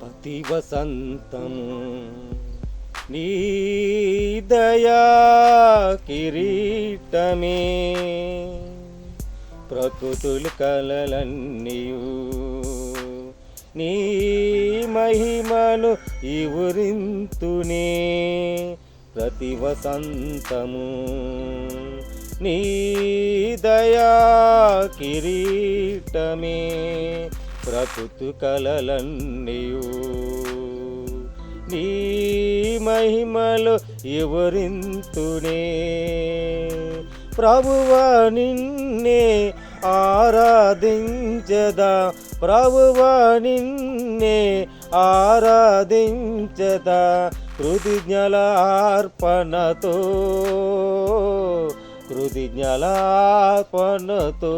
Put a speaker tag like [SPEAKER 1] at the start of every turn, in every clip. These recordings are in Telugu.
[SPEAKER 1] ప్రతి వసంతము నీ దయా కిరీటమే. ప్రకృతులు కలలన్నీయు. నీ మహిమను ఇవురింతునే. ప్రతి వసంతము నీ దయా కిరీటమే. ప్రకృతి కలలన్నీయు నీ మహిమలో ఎవరింతునే? ప్రభువా నిన్నే ఆరాధించదా? ప్రభువా నిన్నే ఆరాధించదా? కృతజ్ఞల అర్పణతో కృతజ్ఞలార్పణతో.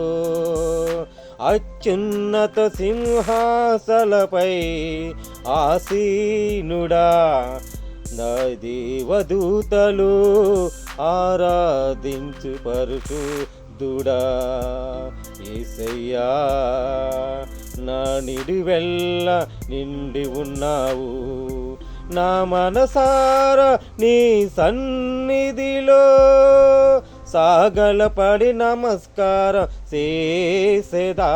[SPEAKER 1] అత్యున్నత సింహాసలపై ఆసీనుడా నా దేవదూతలు ఆరాధించు పరుచు దుడా ఏసయ్యా నా నిడివెల్ల నిండి ఉన్నావు. నా మనసార నీ సన్నిధిలో సాగలపడి నమస్కారం చేసేదా?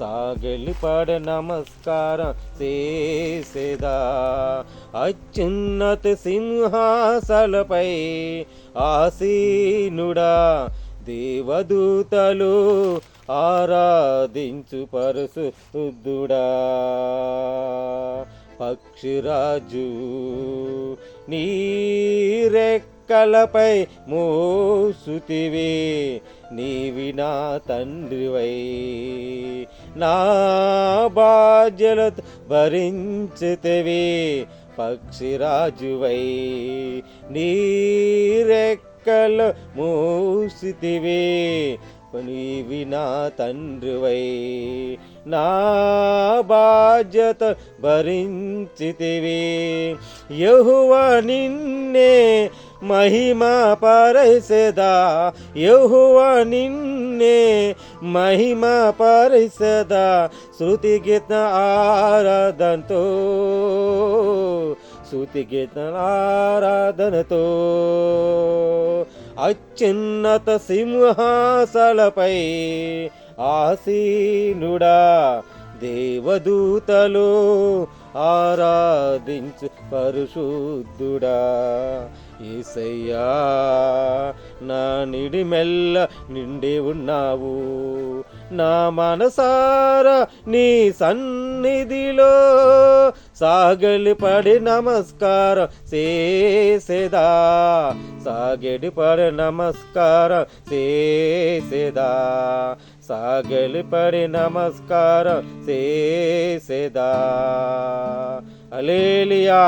[SPEAKER 1] సాగలిపడి నమస్కారం చేసేదా? అత్యున్నత సింహాసలపై ఆసీనుడా దేవదూతలు ఆరాధించు పరశుద్ధుడా. పక్షిరాజు కలపై మోసుతివి నీవి నా తండ్రివై. నా బాధ్యలతో భరించితివి పక్షిరాజువై. నీరెక్కల మూసితివి నీవి నా తండ్రివై. నా బాధ్యత భరించితివి యహువ నిన్నే మహిమ పరసదా యహువ నిన్నే మహిమ పరసదా శృతి గీత ఆరాధనతో శృతి గీత ఆరాధనతో అత్యున్నత సింహాసలపై ఆసీనుడా దేవదూతలు ఆరాధించు పరిశుద్ధుడా. ఏసయ్యా నా నిడిమెల్ల నిండి ఉన్నావు. నా మనసారా నీ సన్నిధిలో సాగలి పడి నమస్కారం చేసేదా సాగడి పడి నమస్కారం చేసేదా సాగలి పడి నమస్కారం చేసేదా అలేలియా